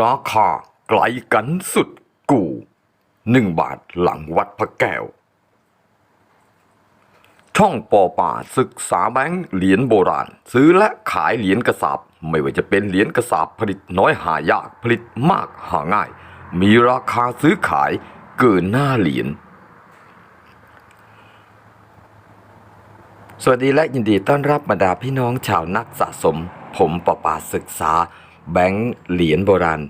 ราคาไกลกันสุดกูหนึ่งบาทหลังวัดพระแก้ว ช่องปอป่าศึกษาแบงค์เหรียญโบราณ ซื้อและขายเหรียญกระสาบไม่ว่าจะเป็นเหรียญกระสาบผลิตน้อยหายากผลิตมากหาง่าย มีราคาซื้อขายเกินหน้าเหรียญสวัสดีและยินดีต้อนรับบรรดาพี่น้องชาวนักสะสม ผมประปาศึกษา แบงค์เหรียญโบราณ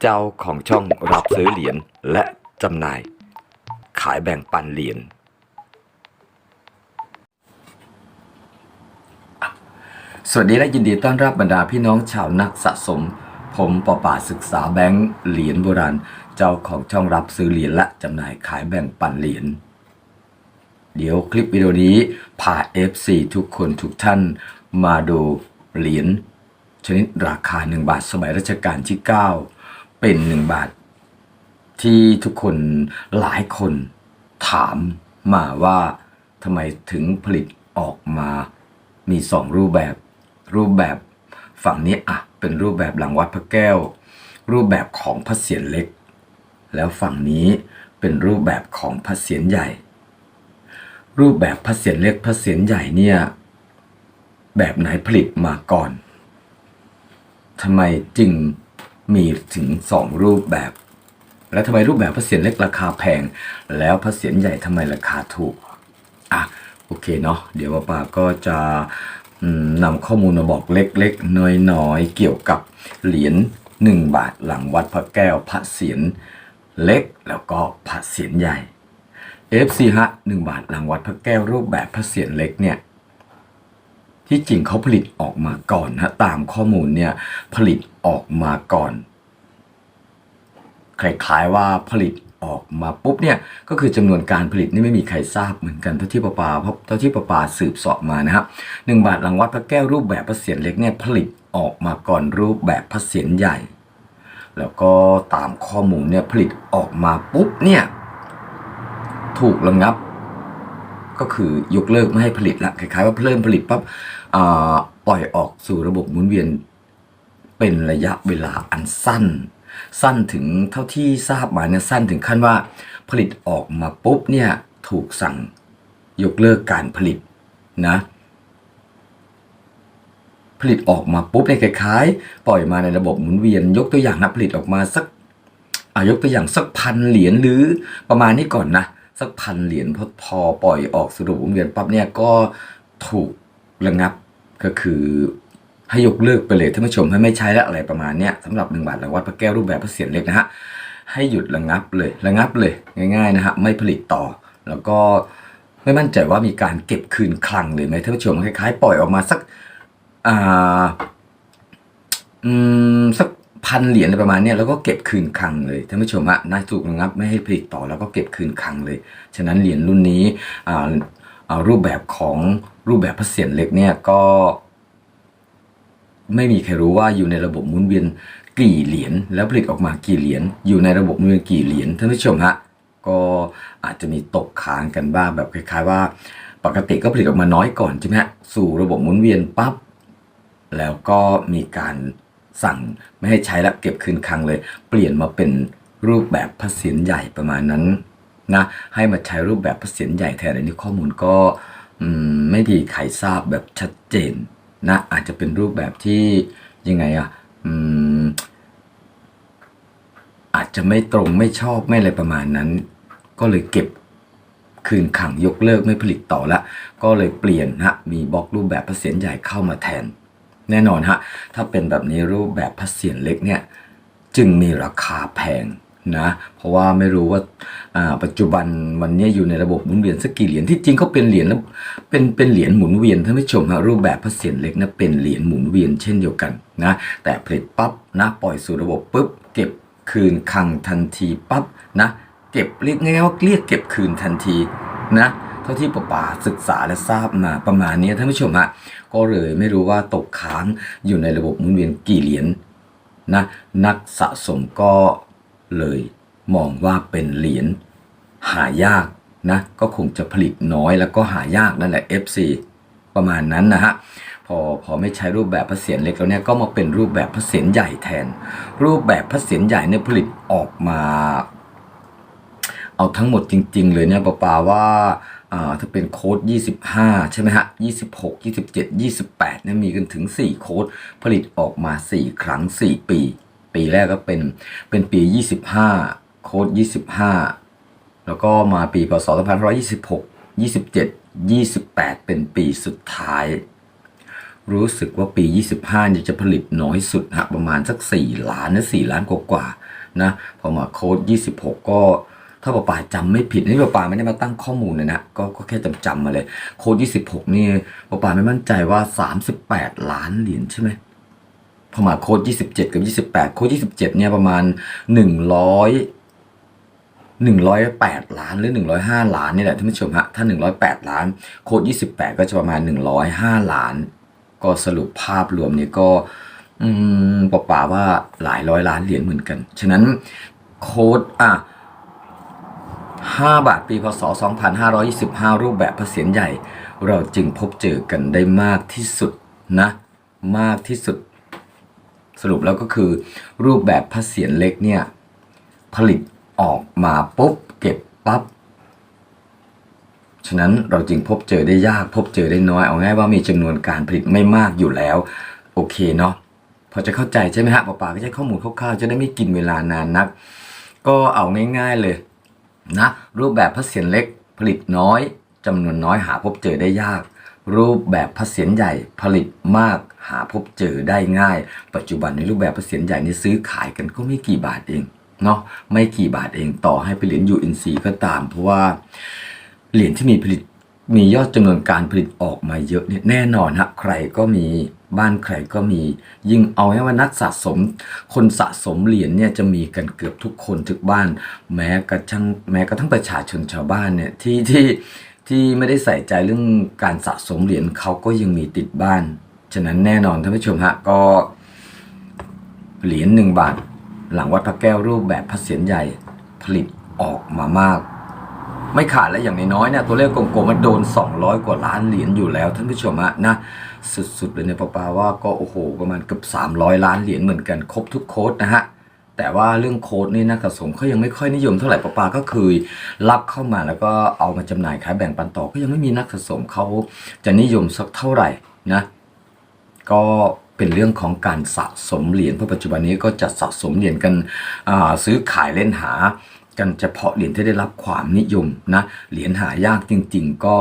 เจ้าของช่องรับซื้อเหรียญและจำหน่าย ขายแบ่งปันเหรียญสวัสดีและยินดีต้อนรับบรรดาพี่น้องชาวนักสะสม ผมปอป่าศึกษาแบงค์เหรียญโบราณ เจ้าของช่องรับซื้อเหรียญและจำหน่ายขายแบ่งปันเหรียญเดี๋ยวคลิปวิดีโอนี้พา FC ทุกคนทุกท่านมาดูเหรียญ ชนิดราคา 1 บาทสมัยรัชกาลที่ 9 เป็น 1 บาท ที่ทุกคนหลายคนถามมาว่าทำไมถึงผลิตออกมามีสองรูปแบบ รูปแบบฝั่งนี้อะเป็นรูปแบบหลังวัดพระแก้ว รูปแบบของพระเศียรเล็ก แล้วฝั่งนี้เป็นรูปแบบของพระเศียรใหญ่ รูปแบบพระเศียรเล็กพระเศียรใหญ่เนี่ยแบบไหนผลิตมาก่อน ทำไมจึงมีถึงสองรูปแบบ และทำไมรูปแบบพระเศียรเล็กราคาแพง แล้วพระเศียรใหญ่ทำไมราคาถูก อะ โอเคเนาะเดี๋ยวป้าป้าก็จะนำข้อมูลมาบอกเล็กๆ น้อยๆ เกี่ยวกับเหรียญ1 บาทหลังวัดพระแก้วพระเศียรเล็กแล้วก็พระเศียรใหญ่ FC ฮะหนึ่งบาทหลังวัดพระแก้วรูปแบบพระเศียรเล็กเนี่ย ที่จริงเขาผลิตออกมาก่อนนะตามข้อมูลเนี่ยผลิตออกมาก่อนคล้ายๆว่าผลิตออกมาปุ๊บเนี่ยก็คือจำนวนการผลิตนี่ไม่มีใครทราบเหมือนกันเท่าที่ประปาเพราะเท่าที่ประปาสืบสอบมานะครับหนึ่งบาทหลังวัดพระแก้วรูปแบบพระเศียรเล็กเนี่ยผลิตออกมาก่อนรูปแบบพระเศียรใหญ่ แล้วก็ตามข้อมูลเนี่ยผลิตออกมาปุ๊บเนี่ยถูกระงับ ก็คือยกเลิกไม่ให้ผลิตละคล้ายๆว่าเริ่มผลิตปั๊บปล่อยออกสู่ระบบหมุนเวียนเป็นระยะเวลาอันสั้น สั้นถึงเท่าที่ทราบมาเนี่ยสั้นถึงขั้นว่า ผลิตออกมาปุ๊บเนี่ยถูกสั่งยกเลิกการผลิตนะผลิตออกมาปุ๊บเนี่ยคล้ายๆ ปล่อยมาในระบบหมุนเวียน ยกตัวอย่างนะผลิตออกมาสักอายกตัวอย่างสักพันเหรียญหรือประมาณนี้ก่อนนะ สักพันเหรียญพอพอปล่อยออกสู่ระบบหมุนเวียนปั๊บเนี่ยก็ถูกระงับก็คือให้ยกเลิกไปเลยท่านผู้ชมให้ไม่ใช้แล้วอะไรประมาณเนี้ยสำหรับหนึ่งบาทรางวัดพระแก้วรูปแบบพระเศียรเล็กนะฮะให้หยุดระงับเลยระงับเลยง่ายๆนะฮะไม่ผลิตต่อ แล้วก็ไม่มั่นใจว่ามีการเก็บคืนคลังหรือไม่ท่านผู้ชมคล้ายๆ ปล่อยออกมาสักอ่าอืมสัก พันเหรียญอะไรประมาณเนี้ยแล้วก็เก็บคืนคลังเลยท่านผู้ชมฮะน่าถูกระงับไม่ให้ผลิตต่อแล้วก็เก็บคืนคลังเลย ฉะนั้นเหรียญรุ่นนี้อ่ารูปแบบของรูปแบบพระเศียรเล็กเนี่ยก็ ไม่มีใครรู้ว่าอยู่ในระบบหมุนเวียนกี่เหรียญแล้วผลิตออกมากี่เหรียญอยู่ในระบบหมุนเวียนกี่เหรียญท่านผู้ชมฮะก็อาจจะมีตกค้างกันบ้างแบบคล้าย ๆ ว่า ปกติก็ผลิตออกมาน้อยก่อนใช่ไหมฮะสู่ระบบหมุนเวียนปั๊บแล้วก็มีการ สั่งไม่ให้ใช้แล้วเก็บคืนคลังเลย เปลี่ยนมาเป็นรูปแบบพระเศียรใหญ่ประมาณนั้นนะให้มาใช้รูปแบบพระเศียรใหญ่แทนอันนี้ข้อมูลก็ไม่มีใครทราบแบบชัดเจนนะอาจจะเป็นรูปแบบที่ยังไงอะออาจจะไม่ตรงไม่ชอบไม่อะไรประมาณนั้น ก็เลยเก็บคืนขังยกเลิกไม่ผลิตต่อละก็เลยเปลี่ยนฮะมีบล็อกรูปแบบพระเศียรใหญ่เข้ามาแทน แน่นอนฮะ ถ้าเป็นแบบนี้รูปแบบพระเศียรเล็กเนี่ยจึงมีราคาแพงนะ เพราะว่าไม่รู้ว่าอ่าปัจจุบันวันนี้อยู่ในระบบหมุนเวียนสักกี่เหรียญที่จริงเขาเป็นเหรียญแล้วเป็นเป็นเหรียญหมุนเวียนท่านผู้ชมฮะรูปแบบพระเศียรเล็กนะเป็นเหรียญหมุนเวียนเช่นเดียวกันนะ แต่ผลิตปั๊บนะปล่อยสู่ระบบปุ๊บเก็บคืนคลังทันทีปั๊บนะ เก็บเรียกง่ายๆว่าเรียกเก็บคืนทันทีนะ เท่าที่ปป่าศึกษาและทราบมาประมาณนี้ท่านผู้ชมฮะก็เลยไม่รู้ว่าตกค้างอยู่ในระบบหมุนเวียนกี่เหรียญนะนักสะสมก็เลยมองว่าเป็นเหรียญหายากนะก็คงจะผลิตน้อยแล้วก็หายากนั่นแหละ FC ประมาณนั้นนะฮะพอพอไม่ใช้รูปแบบพระเศียรเล็กแล้วเนี่ยก็มาเป็นรูปแบบพระเศียรใหญ่แทน รูปแบบพระเศียรใหญ่เนี่ยผลิตออกมา เอาทั้งหมดจริง ๆ เลยเนี่ยปาปาว่าอ่าถ้าเป็นโค้ด 25 ใช่ไหมฮะ 26 27 28เนี่ยมีกันถึง 4 โค้ดผลิตออกมา 4 ครั้ง 4 ปี ปีแรกก็เป็นเป็นปี 25 โค้ด 25 แล้วก็มาปีพศ2526 27 28 เป็นปีสุดท้าย รู้สึกว่าปี 25เนี่ยจะผลิตน้อยสุดฮะประมาณสัก 4 ล้านนะ4ล้านกว่าๆนะ พอมาโค้ด 26 ก็ ถ้าปาปาจำไม่ผิดนี่ปาปาไม่ได้มาตั้งข้อมูลเลยนะก็ก็แค่จำจำๆมาเลย โค้ด26นี่ปาปาไม่มั่นใจว่า38ล้านเหรียญใช่ไหมพอมาโค้ด27กับ28โค้ด27เจ็ดเนี่ยประมาณ100 108ล้านหรือ105ล้านนี่แหละท่านผู้ชมฮะถ้า108ล้าน โค้ด28ก็จะประมาณ105ล้าน ก็สรุปภาพรวมนี้ก็อืมปป่าว่าหลายร้อยล้านเหรียญเหมือนกัน ฉะนั้นโค้ดอะ 5 บาทปีพศ 2525 รูปแบบพระเศียรใหญ่ เราจึงพบเจอกันได้มากที่สุดนะ มากที่สุด สรุปแล้วก็คือ รูปแบบพระเศียรเล็กเนี่ย ผลิตออกมาปุ๊บ เก็บปั๊บฉะนั้นเราจึงพบเจอได้ยาก พบเจอได้น้อย เอาง่ายว่ามีจำนวนการผลิตไม่มากอยู่แล้ว โอเคเนาะพอจะเข้าใจใช่ไหมฮะปาปาก็ใช้ข้อมูลคร่าวๆจะได้ไม่กินเวลานานนัก ก็เอาง่าย ๆเลย นะรูปแบบพระเศียรเล็กผลิตน้อยจำนวนน้อยหาพบเจอได้ยาก รูปแบบพระเศียรใหญ่ผลิตมากหาพบเจอได้ง่าย ปัจจุบันในรูปแบบพระเศียรใหญ่นี่ซื้อขายกันก็ไม่กี่บาทเองเนาะไม่กี่บาทเองต่อให้เป็นเหรียญ UNC ก็ตาม เพราะว่าเหรียญที่มีผลิต มียอดจำนวนการผลิตออกมาเยอะเนี่ยแน่นอนฮะใครก็มีบ้านใครก็มี ยิ่งเอาให้ว่านักสะสม คนสะสมเหรียญเนี่ยจะมีกันเกือบทุกคนทุกบ้าน แม้กระทั่งแม้กระทั่งประชาชนชาวบ้านเนี่ยที่ที่ที่ไม่ได้ใส่ใจเรื่องการสะสมเหรียญเขาก็ยังมีติดบ้าน ฉะนั้นแน่นอนท่านผู้ชมฮะก็ เหรียญหนึ่งบาท หลังวัดพระแก้วรูปแบบพระเศียรใหญ่ผลิตออกมามาก ไม่ขาดแล้วอย่างน้อยๆเนี่ยตัวเลขกลมๆมันโดน 200 กว่าล้านเหรียญอยู่แล้วท่านผู้ชมฮะนะสุดๆเลยเนี่ยปาปาว่าก็โอ้โหประมาณเกือบ300 ล้านเหรียญเหมือนกันครบทุกโค้ดนะฮะแต่ว่าเรื่องโค้ดนี่นักสะสมเขายังไม่ค่อยนิยมเท่าไหร่ปาปาก็เคยรับเข้ามาแล้วก็เอามาจำหน่ายขายแบ่งปันต่อก็ยังไม่มีนักสะสมเขาจะนิยมสักเท่าไหร่นะก็เป็นเรื่องของการสะสมเหรียญเพราะปัจจุบันนี้ก็จะสะสมเหรียญกันซื้อขายเล่นหา กันเฉพาะเหรียญที่ได้รับความนิยมนะ เหรียญหายากจริง ๆ ก็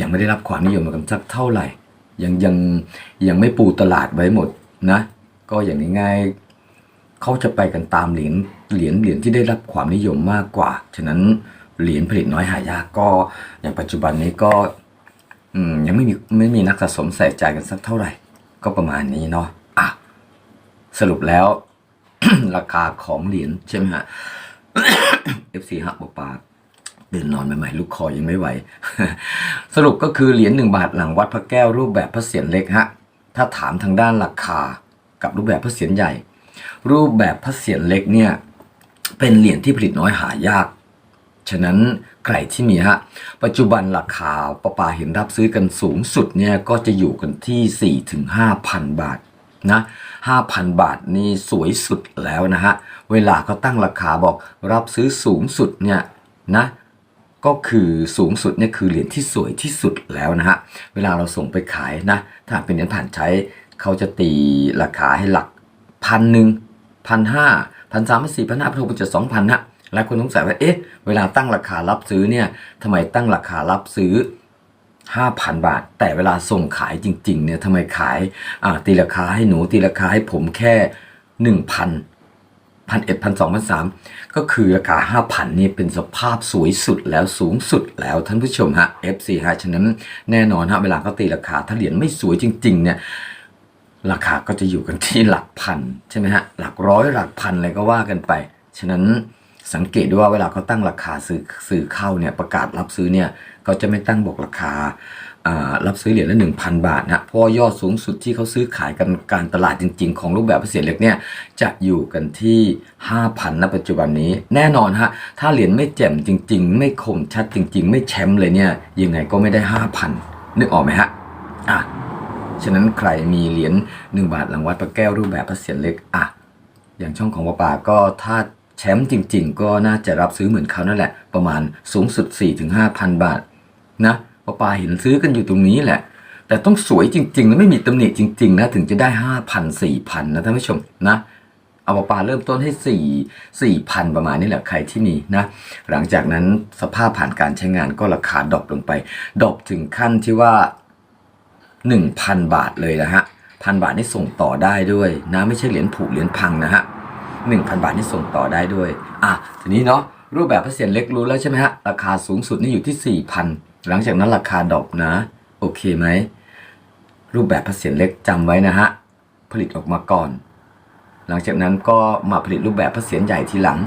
ยังไม่ได้รับความนิยมกันสักเท่าไหร่ ยังยังยังไม่ปูตลาดไว้หมดนะ ก็อย่างง่ายๆเขาจะไปกันตามเหรียญเหรียญเหรียญที่ได้รับความนิยมมากกว่า ฉะนั้นเหรียญผลิตน้อยหายากก็ อย่างปัจจุบันนี้ก็ยังไม่มีไม่มีนักสะสมใส่ใจกันสักเท่าไหร่ ก็ประมาณนี้เนาะอะสรุปแล้ว ราคาของเหรียญใช่ไหมฮะ FC หักปปาตื่นนอนใหม่ๆลูกคอยังไม่ไหว สรุปก็คือเหรียญหนึ่งบาทหลังวัดพระแก้วรูปแบบพระเศียรเล็กฮะ ถ้าถามทางด้านราคากับรูปแบบพระเศียรใหญ่ รูปแบบพระเศียรเล็กเนี่ย เป็นเหรียญที่ผลิตน้อยหายาก ฉะนั้นใครที่มีฮะ ปัจจุบันราคาประปาเห็นรับซื้อกันสูงสุดเนี่ยก็จะอยู่กันที่4ถึง5,000 บาท นะ5,000 บาทนี่สวยสุดแล้วนะฮะ เวลาเขาตั้งราคาบอกรับซื้อสูงสุดเนี่ยนะก็คือสูงสุดเนี่ยคือเหรียญที่สวยที่สุดแล้วนะฮะ เวลาเราส่งไปขายนะ ถ้าเป็นเหรียญผ่านใช้เขาจะตีราคาให้หลักพันหนึ่งพันห้าพันสามพันสี่พันห้าพันหกพันเจ็ดสองพันฮะหลายคนสงสัยว่าเอ๊ะเวลาตั้งราคารับซื้อเนี่ยทำไมตั้งราคารับซื้อ 5,000 บาท แต่เวลาส่งขายจริง ๆ เนี่ยทำไมขายตีราคาให้หนูตีราคาให้ผมแค่ 1,000พันเอ็ดพันสองพันสามก็คือราคาห้าพันนี่เป็นสภาพสวยสุดแล้วสูงสุดแล้วท่านผู้ชมฮะ FC ฮะฉะนั้นแน่นอนฮะเวลาเขาตีราคาถ้าเหรียญไม่สวยจริง ๆ เนี่ยราคาก็จะอยู่กันที่หลักพันใช่ไหมฮะหลักร้อยหลักพันอะไรก็ว่ากันไป ฉะนั้นสังเกตด้วยว่าเวลาเขาตั้งราคาซื้อซื้อเข้าเนี่ยประกาศรับซื้อเนี่ย เขาจะไม่ตั้งบอกราคารับซื้อเหรียญละ 1,000 บาทนะเพราะยอดสูงสุดที่เขาซื้อขายกันการตลาดจริง ๆ ของรูปแบบเสียเล็กเนี่ยจะอยู่กันที่ 5,000ณปัจจุบันนี้ แน่นอนฮะถ้าเหรียญไม่แจ่มจริง ๆ ไม่คมชัดจริง ๆ ไม่แชมป์เลยเนี่ยยังไงก็ไม่ได้ 5,000 นึกออกไหมฮะอะฉะนั้นใครมีเหรียญ1บาทหลังวัดพระแก้วรูปแบบพระเศียรเล็กอะอย่างช่องของป้าป่าก็ถ้าแชมป์จริง ๆ ก็น่าจะรับซื้อเหมือนเขานั่นแหละประมาณสูงสุด 4-5,000 บาท นะป้าป่าเห็นซื้อกันอยู่ตรงนี้แหละ แต่ต้องสวยจริงๆนะไม่มีตำหนิจริงๆนะถึงจะได้5,000 4,000นนะท่านผู้ชมนะเอาปลาปาเริ่มต้นให้4 4,000ประมาณนี้แหละใครที่มีนะ หลังจากนั้นสภาพผ่านการใช้งานก็ราคาดรอปลงไปดรอปถึงขั้นที่ว่า 1,000 บาทเลยนะฮะพันบาทนี่ส่งต่อได้ด้วยนะไม่ใช่เหรียญผุเหรียญพังนะฮะ1,000บาทนี่ส่งต่อได้ด้วย อะทีนี้เนาะรูปแบบพระเศียรเล็กรู้แล้วใช่ไหมฮะราคาสูงสุดนี่อยู่ที่4,000 หลังจากนั้นราคาดรอปนะ โอเคไหม รูปแบบพระเศียรเล็กจำไว้นะฮะ ผลิตออกมาก่อน หลังจากนั้นก็มาผลิตรูปแบบพระเศียรใหญ่ทีหลัง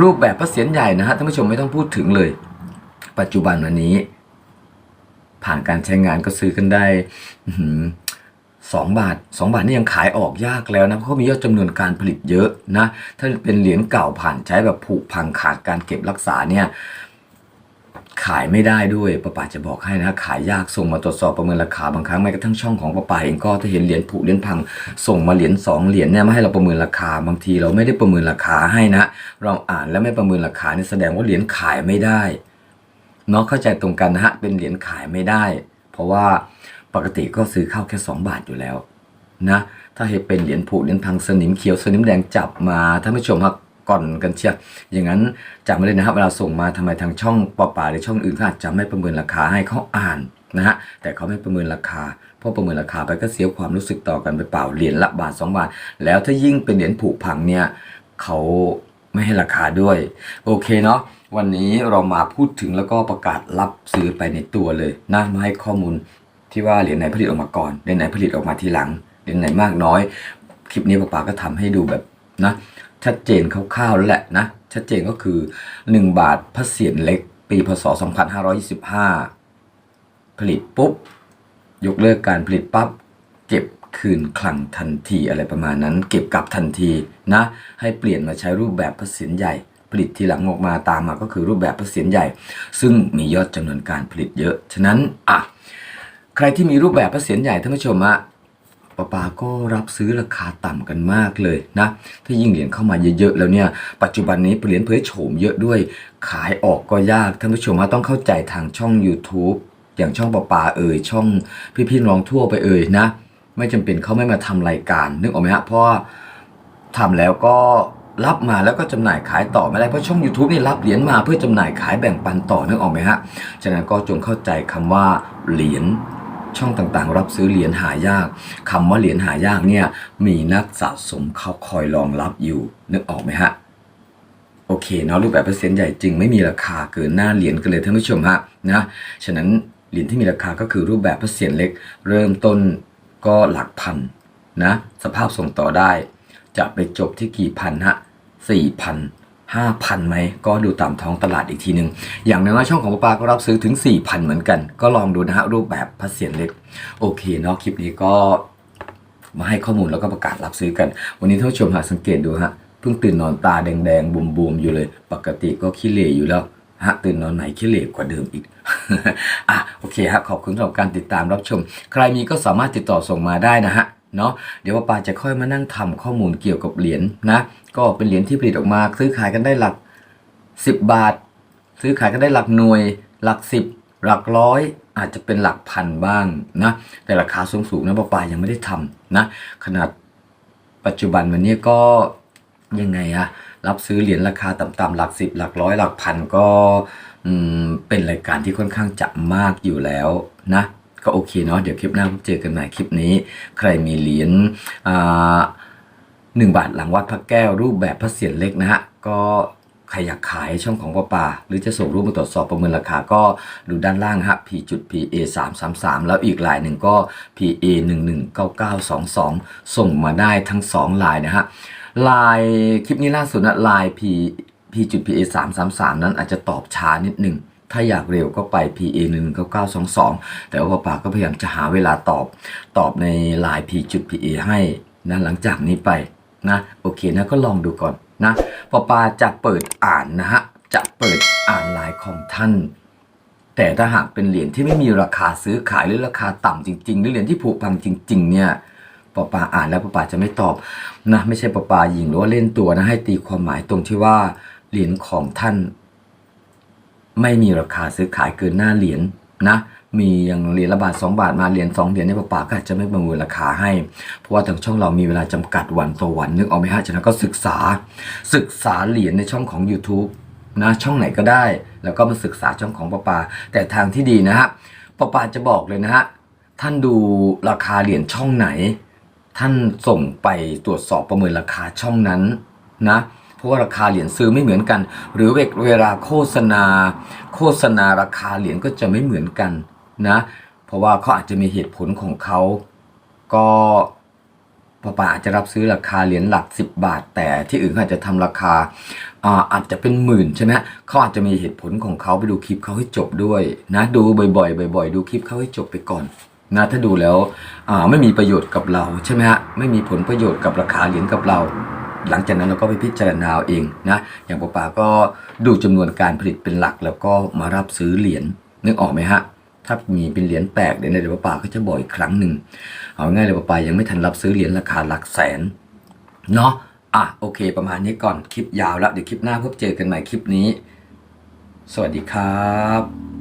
รูปแบบพระเศียรใหญ่นะฮะท่านผู้ชมไม่ต้องพูดถึงเลย ปัจจุบันวันนี้ ผ่านการใช้งานก็ซื้อกันได้สองบาทสองบาทนี่ยังขายออกยากแล้วนะ เพราะมียอดจำนวนการผลิตเยอะนะ ถ้าเป็นเหรียญเก่าผ่านใช้แบบผุพังขาดการเก็บรักษาเนี่ย ขายไม่ได้ด้วยป้าป๋าจะบอกให้นะขายยากส่งมาตรวจสอบประเมินราคาบางครั้งแม้กระทั่งช่องของป้าป๋าเองก็ถ้าเห็นเหรียญผุเหรียญพัง ส่งมาเหรียญสองเหรียญเนี่ยมาให้เราประเมินราคาบางทีเราไม่ได้ประเมินราคาให้นะ เราอ่านแล้วไม่ประเมินราคานี่แสดงว่าเหรียญขายไม่ได้เนาะเข้าใจตรงกันนะฮะเป็นเหรียญขายไม่ได้ เพราะว่าปกติก็ซื้อเข้าแค่ 2 บาทอยู่แล้วนะถ้าเห็นเป็นเหรียญผุเหรียญพังสนิมเขียวสนิมแดงจับมาท่านผู้ชมครับ ก่อนกันเชียอย่างนั้นจำไว้เลยนะครับเวลาส่งมาทำไมทางช่องปอป่าหรือช่องอื่นเขาอาจจะไม่ประเมินราคาให้เขาอ่านนะฮะแต่เขาไม่ประเมินราคาเพราะประเมินราคาไปก็เสียความรู้สึกต่อกันไปเปล่าเหรียญละบาท2บาท แล้วถ้ายิ่งเป็นเหรียญผุพังเนี่ยเขาไม่ให้ราคาด้วย โอเคเนาะวันนี้เรามาพูดถึงแล้วก็ประกาศรับซื้อไปในตัวเลยนะมาให้ข้อมูลที่ว่าเหรียญไหนผลิตออกมาก่อนเหรียญไหนผลิตออกมาทีหลังเหรียญไหนมากน้อย คลิปนี้ป้าป๋าก็ทำให้ดูแบบนะ ชัดเจนคร่าวๆแล้วแหละนะ ชัดเจนก็คือ 1 บาทพระเศียรเล็ก ปีพศ 2525 ผลิตปุ๊บ ยกเลิกการผลิตปั๊บเก็บคืนคลังทันทีอะไรประมาณนั้น เก็บกลับทันทีนะ ให้เปลี่ยนมาใช้รูปแบบพระเศียรใหญ่ผลิตทีหลังออกมาตามมาก็คือรูปแบบพระเศียรใหญ่ ซึ่งมียอดจำนวนการผลิตเยอะ ฉะนั้นอะใครที่มีรูปแบบพระเศียรใหญ่ท่านผู้ชมอะ ป้าปาก็รับซื้อราคาต่ำกันมากเลยนะ ถ้ายิ่งเหรียญเข้ามาเยอะๆแล้วเนี่ย ปัจจุบันนี้เหรียญเผยโฉมเยอะด้วย ขายออกก็ยาก ท่านผู้ชมว่าต้องเข้าใจทางช่อง YouTube อย่างช่องป้าปาเอ่ย ช่องพี่ๆน้องทั่วไปเอ่ยนะ ไม่จำเป็นเขาไม่มาทำรายการ นึกออกไหมฮะ เพราะว่าทำแล้วก็รับมาแล้วก็จำหน่ายขายต่อไม่ได้เพราะช่อง YouTube นี่รับเหรียญมาเพื่อจำหน่ายขายแบ่งปันต่อนึกออกไหมฮะ ฉะนั้นก็จงเข้าใจคำว่าเหรียญ ช่องต่างๆ รับซื้อเหรียญหายากคำว่าเหรียญหายากเนี่ยมีนักสะสมเขาคอยรองรับอยู่นึกออกไหมฮะโอเคเนาะรูปแบบเปอร์เซ็นต์ใหญ่จริงไม่มีราคาเกินหน้าเหรียญกันเลยท่านผู้ชมฮะนะฉะนั้นเหรียญที่มีราคาก็คือรูปแบบเปอร์เซ็นต์เล็ก เริ่มต้นก็หลักพันนะสภาพส่งต่อได้ จะไปจบที่กี่พันฮะสี่พัน ห้าพันไหมก็ดูตามท้องตลาดอีกทีหนึ่งอย่างน้อยช่องของป้าปาก็รับซื้อถึง 4,000 เหมือนกัน ก็ลองดูนะฮะรูปแบบพระเศียรเล็ก โอเคเนาะคลิปนี้ก็มาให้ข้อมูลแล้วก็ประกาศรับซื้อกัน วันนี้ท่านผู้ชมหาสังเกตดูฮะเพิ่งตื่นนอนตาแดงๆบวมๆอยู่เลย ปกติก็ขี้เหร่อยู่แล้วฮะตื่นนอนไหนขี้เหร่กว่าเดิมอีก อะโอเคฮะขอบคุณสำหรับการติดตามรับชม ใครมีก็สามารถติดต่อส่งมาได้นะฮะเนาะเดี๋ยวป้าปาจะค่อยมานั่งทำข้อมูลเกี่ยวกับเหรียญนะ ก็เป็นเหรียญที่ผลิตออกมา ซื้อขายกันได้หลัก 10 บาท ซื้อขายกันได้หลักหน่วย หลักสิบหลักร้อย อาจจะเป็นหลักพันบ้างนะ แต่ราคาสูงๆนะป้าปายังไม่ได้ทำนะ ขนาดปัจจุบันวันนี้ก็ยังไงอะรับซื้อเหรียญราคาต่ำๆหลักสิบหลักร้อยหลักพันก็เป็นรายการที่ค่อนข้างจะมากอยู่แล้วนะ ก็โอเคเนาะเดี๋ยวคลิปหน้าพบเจอกันใหม่คลิปนี้ ใครมีเหรียญอ่า หนึ่งบาทหลังวัดพระแก้วรูปแบบพระเศียรเล็กนะฮะก็ใครอยากขายช่องของป้าป่าหรือจะส่งรูปมาตรวจสอบประเมินราคาก็ดูด้านล่างฮะ p จุด pa 3 3 3แล้วอีกลายหนึ่งก็ pa 1 1 9 9 2 2 ส่งมาได้ทั้ง 2 ลายนะฮะลายคลิปนี้ล่าสุดนะลาย p p จุด pa 3 3 3นั้นอาจจะตอบช้านิดหนึ่งถ้าอยากเร็วก็ไป PA 1 9 9 2 2 แต่ว่าป้าป่าก็พยายามจะหาเวลาตอบ ตอบในลน์ P จุด PA ให้นะหลังจากนี้ไป นะโอเคนะก็ลองดูก่อนนะปอปาจะเปิดอ่านนะฮะจะเปิดอ่านลน์ของท่าน แต่ถ้าหากเป็นเหรียญที่ไม่มีราคาซื้อขายหรือราคาต่ำจริง ๆ หรือเหรียญที่ผุพังจริง ๆ เนี่ยปอปาอ่านแล้วปอปาจะไม่ตอบนะไม่ใช่ปอปาหยิงหรือว่าเล่นตัวนะให้ตีความหมายตรงที่ว่าเหรียญของท่าน ไม่มีราคาซื้อขายเกินหน้าเหรียญนะ มีอย่างเหรียญละบาทสองบาทมาเหรียญสองเหรียญในยปะปาก็อาจจะไม่ประเมินราคาให้ เพราะว่าทางช่องเรามีเวลาจำกัดวันต่อวันนึกออกไหมฮะฉะนั้นก็ศึกษา ศึกษาเหรียญในช่องของ YouTube นะช่องไหนก็ได้ แล้วก็มาศึกษาช่องของปะปา แต่ทางที่ดีนะฮะปะปาจะบอกเลยนะฮะท่านดูราคาเหรียญช่องไหน ท่านส่งไปตรวจสอบประเมินราคาช่องนั้นนะเพราะว่าราคาเหรียญซื้อไม่เหมือนกัน หรือเวลาโฆษณา โฆษณาราคาเหรียญก็จะไม่เหมือนกัน นะเพราะว่าเขาอาจจะมีเหตุผลของเขาก็ป้าป่าอาจจะรับซื้อราคาเหรียญหลัก 10 บาท แต่ที่อื่นเขาอาจจะทำราคาอาอาจจะเป็นหมื่นใช่ไหมเขาอาจจะมีเหตุผลของเขาไปดูคลิปเขาให้จบด้วยนะดูบ่อยๆบ่อย ๆ ดูคลิปเขาให้จบไปก่อนนะถ้าดูแล้วไม่มีประโยชน์กับเราใช่ไหมฮะไม่มีผลประโยชน์กับราคาเหรียญกับเรา หลังจากนั้นเราก็ไปพิจารณาเองนะอย่างป้าป๋าก็ดูจำนวนการผลิตเป็นหลักแล้วก็มารับซื้อเหรียญนึกออกไหมฮะ ถ้ามีเป็นเหรียญแปลกเดี๋ยวในเดี๋ยวป้าป๋าก็จะบ่อยครั้งหนึ่งเอาง่ายเลยป้าป๋ายังไม่ทันรับซื้อเหรียญราคาหลักแสนเนาะอะโอเค ประมาณนี้ก่อนคลิปยาวแล้วเดี๋ยวคลิปหน้าพบเจอกันใหม่คลิปนี้ สวัสดีครับ